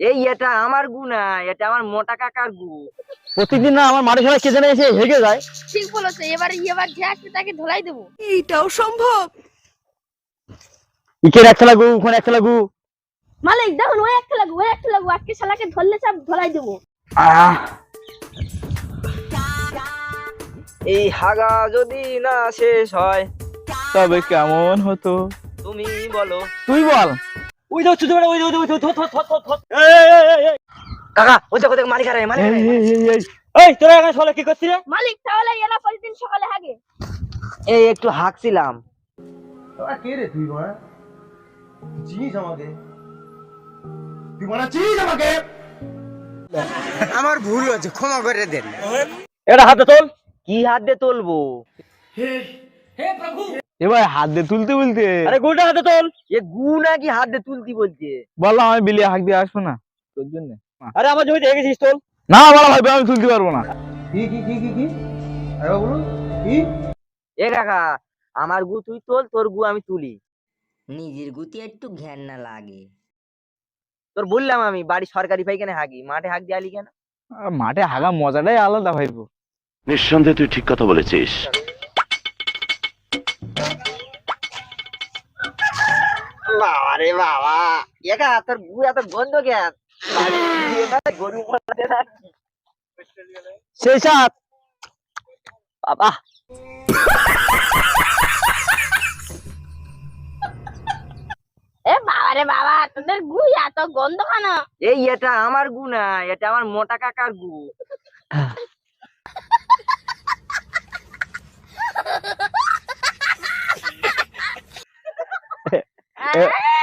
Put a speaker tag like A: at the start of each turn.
A: এই এটা আমার গু না এটা আমার মোটা কাকার গু।
B: প্রতিদিন না আমার মাঠে খেলা কে জানে এসে হেগে যায়।
C: ঠিক বলেছে এবারে এবার যে আসবে তাকে ধোলাই দেবো।
D: এইটাও সম্ভব?
B: ইকের এক খেলা গু ওখানে এক খেলা গু।
C: মালিক দেখুন ওই একটা লাগু ওই একটা লাগু আজকে শালাকে ধরলে সব ধোলাই দেবো।
B: আহ।
A: এই হাগা যদি না শেষ হয়
B: তবে কেমন হতো?
A: তুমি বলো।
B: তুই বল।
A: ওই তো ছুটে ওই ওই ওই থত থত থত থত কাকা ওই দেখো দেখ মালিক আরে মালিক
B: এই তোরা এখানে সলে কি করছিস রে?
C: মালিক তাহলে এরা প্রতিদিন সকালে হাগে।
A: এই একটু হাঁকছিলাম।
E: তোরা কে রে তুই মারা চিনিস আমাকে? তুই মারা চিনিস আমাকে?
F: আমার ভুল হয়েছে ক্ষমা করে দেন।
B: এটা হাতে তোল।
A: কি হাত দিয়ে তুলবো
B: এবার হাত দিয়ে তুলতে বলতে। আরে গুটা হাতে তোল।
A: এ গু নাকি হাত দিয়ে তুলতি বলছে।
B: বললাম আমি বিলিয়ে হাঁক দিয়ে আসব না। তোর জন্য। আরে আমার জমিতে হেগেছিস তোল। না বলা ভাই আমি তুলতে পারব না।
E: কি কি কি কি কি? আরে বলুন কি?
A: এ কাকা আমার গু তুই তোল তোর গু আমি তুলি।
F: নিজের গুতি একটু ঘ্যান না লাগে।
A: তোর বললাম আমি বাড়ি সরকারি পাইখানে হাগি মাঠে হাগ দিয়ে আলি কেন?
B: মাঠে হাগা মজাটাই আলাদা ভাইবো
G: নিঃসন্দেহে তুই ঠিক কথা বলেছিস।
A: বাবা রে বাবা। একা তোর গু এত গন্ধ কেন গরু
B: সেই সাত।
A: বাবা।
C: এ বাবা রে বাবা তোদের গু এত গন্ধ কেন?
A: এই এটা আমার গু না এটা আমার মোটা কাকার গু।
C: Ah!